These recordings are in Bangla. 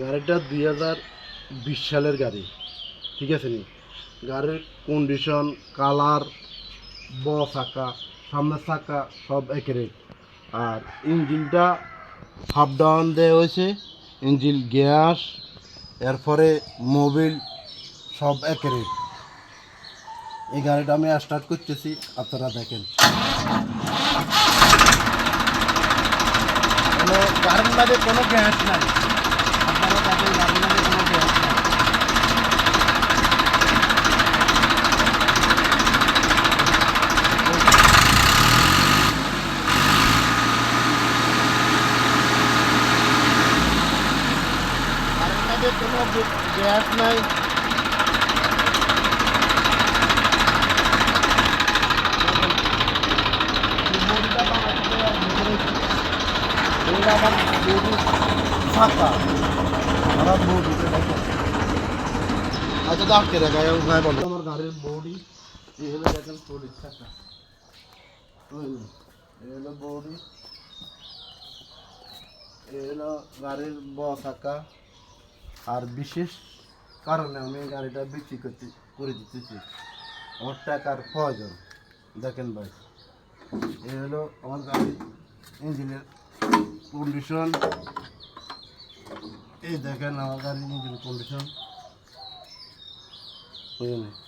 গাড়িটা দুই হাজার বিশ সালের গাড়ি, ঠিক আছে নি? গাড়ির কন্ডিশন কালার ব চাকা সামনের চাকা সব একেরে আর ইঞ্জিনটা হাফ ডাউন দেওয়া হয়েছে, ইঞ্জিন গ্যাস এরপরে মোবিল সব একেরে এই গাড়িটা আমি স্টার্ট করতেছি, আপনারা দেখেন। কোনো গাড়ির মাঝে কোনো গ্যাস নাই। আপনারা গাড়ির মাঝে কোনো গ্যাস নাই। কোনো গ্যাস নাই মোবিলটা বাংলাদেশে আর ভিতরে এটা আমার বডি আচ্ছা আমার গাড়ির ব আর বিশেষ কারণে আমি গাড়িটা বিক্রি করতে, করে দিতেছি। আমার টাকার প্রয়োজন। দেখেন ভাই এই হলো আমার গাড়ির ইঞ্জিনের কন্ডিশন এই দেখেন আমার গাড়ির ইঞ্জিন কন্ডিশন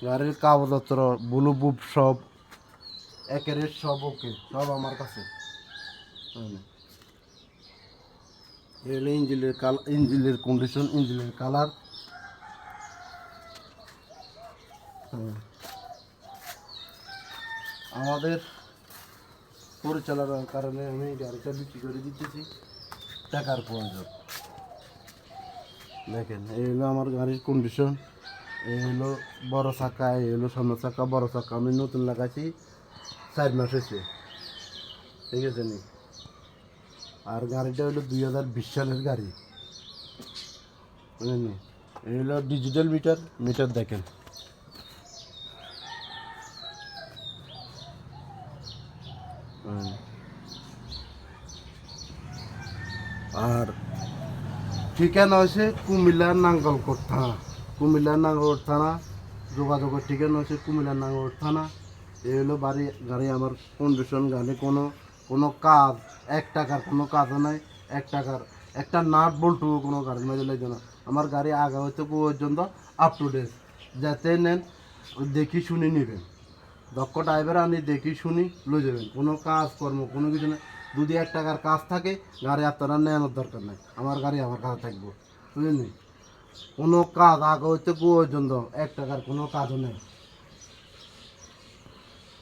গাড়ির কাগজপত্র, বুলু বুপ সব একের সব ওকে সব আমার কাছে। হলো ইঞ্জিনের কাল, ইঞ্জিনের কন্ডিশন ইঞ্জিনের কালার আমাদের পরিচালনার কারণে আমি গাড়িটা বিক্রি করে দিতেছি, টাকার প্রয়োজন। দেখেন, এই হলো আমার গাড়ির কন্ডিশন এই হলো বড় চাকা, এই হলো সামনে চাকা, বড় চাকা আমি নতুন লাগাইছি, চার মাস হয়েছে। ঠিক আছে নি? আর গাড়িটা হলো দুই হাজার বিশ সালের গাড়ি। বুঝলেন এই হলো ডিজিটাল মিটার মিটার দেখেন। আর ঠিকানা হয়েছে কুমিল্লার নাঙ্গলকোট থানা। কুমিল্লার নাঙ্গলকোট থানা, যোগাযোগের ঠিকানা হয়েছে কুমিল্লার নাঙ্গলকোট থানা। এই হলো বাড়ি, গাড়ি আমার কন্ডিশন গাড়ি কোনো কোনো কাজ, এক টাকার কোনো কাজও নাই, এক টাকার, একটা নাট বল্টু কোনো গাড়ির মাঝে লাগবে না। আমার গাড়ি আগা হইতে পর্যন্ত আপ টু ডেট যাতে নেন, দেখি শুনে নেবেন। দক্ষ ড্রাইভার আনি দেখি, শুনি, লয়ে যাবেন। কোনো কাজ, কর্ম, কোনো কিছু না। যদি এক টাকার কাজ থাকে, গাড়ি আপনারা নেওয়ানোর দরকার নাই। আমার গাড়ি আমার কাছে থাকব। বুঝলেন কোনো কাজ আগে হইতে পর্যন্ত এক টাকার কোনো কাজও নেই।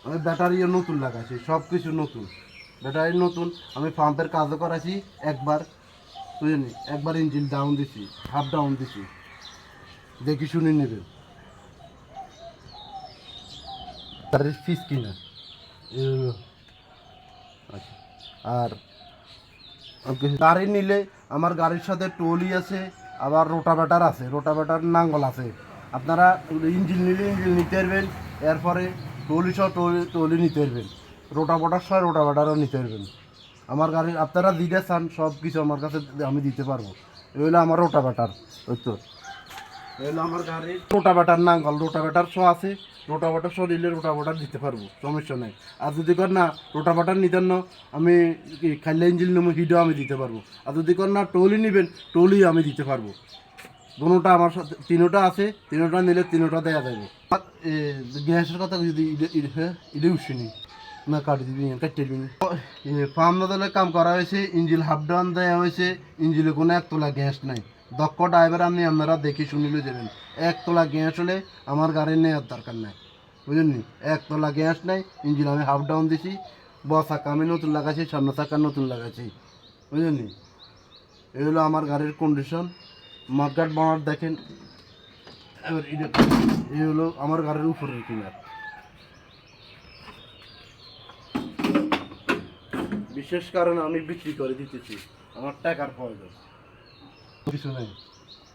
আমি ব্যাটারিও নতুন লাগাইছি সব কিছু নতুন। ব্যাটারি নতুন, আমি পাম্পের কাজও করাছি একবার। বুঝলেন একবার ইঞ্জিন ডাউন দিছি হাফ ডাউন দিছি। দেখি, শুনে নেবেন। গাড়ির ফিস কিনা আচ্ছা আর গাড়ি নিলে আমার গাড়ির সাথে টলি আছে আবার রোটাভেটার আছে রোটাভেটার নাঙ্গল আছে আপনারা ইঞ্জিন নিলে ইঞ্জিন নিতে পারবেন এরপরে টলি সহ টলি টলি নিতে পারবেন রোটাভেটার সহ রোটাভেটারও নিতে পারবেন আমার গাড়ির আপনারা দিতে চান সব কিছু আমার কাছে আমি দিতে পারব এগুলো আমার রোটাভেটার ওই তো রোটাভেটার নাঙ্গল, রোটাভেটার সহ আছে। রোটাভেটার সহ নিলে রোটাভেটার দিতে পারব, সমস্যা নেই। আর যদি কর না, রোটাভেটার নিতেন না, আমি খাইলে ইঞ্জিন নেব হিডও আমি দিতে পারব। আর যদি কর না টলি নেবেন টলি আমি দিতে পারব। দুটোটা আমার সাথে, তিনোটা আছে, তিনোটা নিলে তিনোটা দেওয়া যাবে। গ্যাসের কথা যদি ইডে ইডে উঠিনি না কাটি দিবি কাটতে দিবি ফার্ম নদলে কাম করা হয়েছে, ইঞ্জিল হাফ ডাউন দেওয়া হয়েছে, ইঞ্জিলে কোনো একতলা গ্যাস নাই। দক্ষ ড্রাইভার আপনি আপনারা দেখি শুনিলে যাবেন একতলা গ্যাস হলে আমার গাড়ি নেওয়ার দরকার নাই। বুঝলেন? একতলা গ্যাস নাই, ইঞ্জিল আমি হাফ ডাউন দিছি। ব আমি নতুন লাগাইছি, সামনে চাকা নতুন লাগাইছি। বুঝলেন? এই হলো আমার গাড়ির কন্ডিশন মাঠঘাট বানার দেখেন। এবার এই হলো আমার গাড়ির উপরের কিনার। বিশেষ কারণে আমি বিক্রি করে দিতেছি। আমার টাকার প্রয়োজন। কিছু নেই।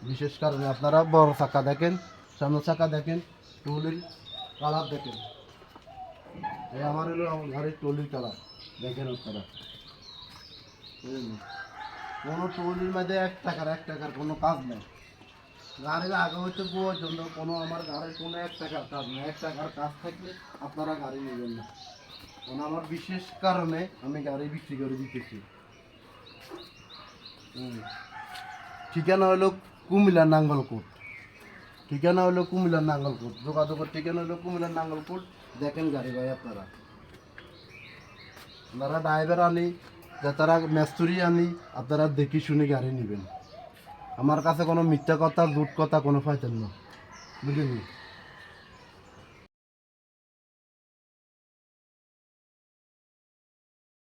বিশেষ কারণে আপনারা বড় চাকা দেখেন, সামনে চাকা দেখেন, টুলির কালার দেখেন। আমার হলো আমার গাড়ির টলির কালার। দেখেন আপনারা। কোনো টলির মধ্যে এক টাকার এক টাকার কোনো কাজ নেই। গাড়ির আগে হচ্ছে পর্যন্ত কোনো আমার গাড়ির কোনো এক টাকার কাজ নেই। এক টাকার কাজ থাকলে আপনারা গাড়ি নেবেন না। আমার বিশেষ কারণে আমি গাড়ি বিক্রি করে দিতেছি। ঠিকানা হলো কুমিল্লা নাঙ্গলকোট। ঠিকানা হলো কুমিল্লা নাঙ্গলকোট। যোগাযোগের ঠিকানা হলো কুমিল্লা নাঙ্গলকোট। দেখেন গাড়ি ভাই আপনারা। আপনারা ড্রাইভার আনি যারা মেস্তুরি আনি, আপনারা দেখি শুনে গাড়ি নেবেন। আমার কাছে কোনো মিথ্যা কথা লুট কথা কোনো পাইতেন না। বুঝলেন?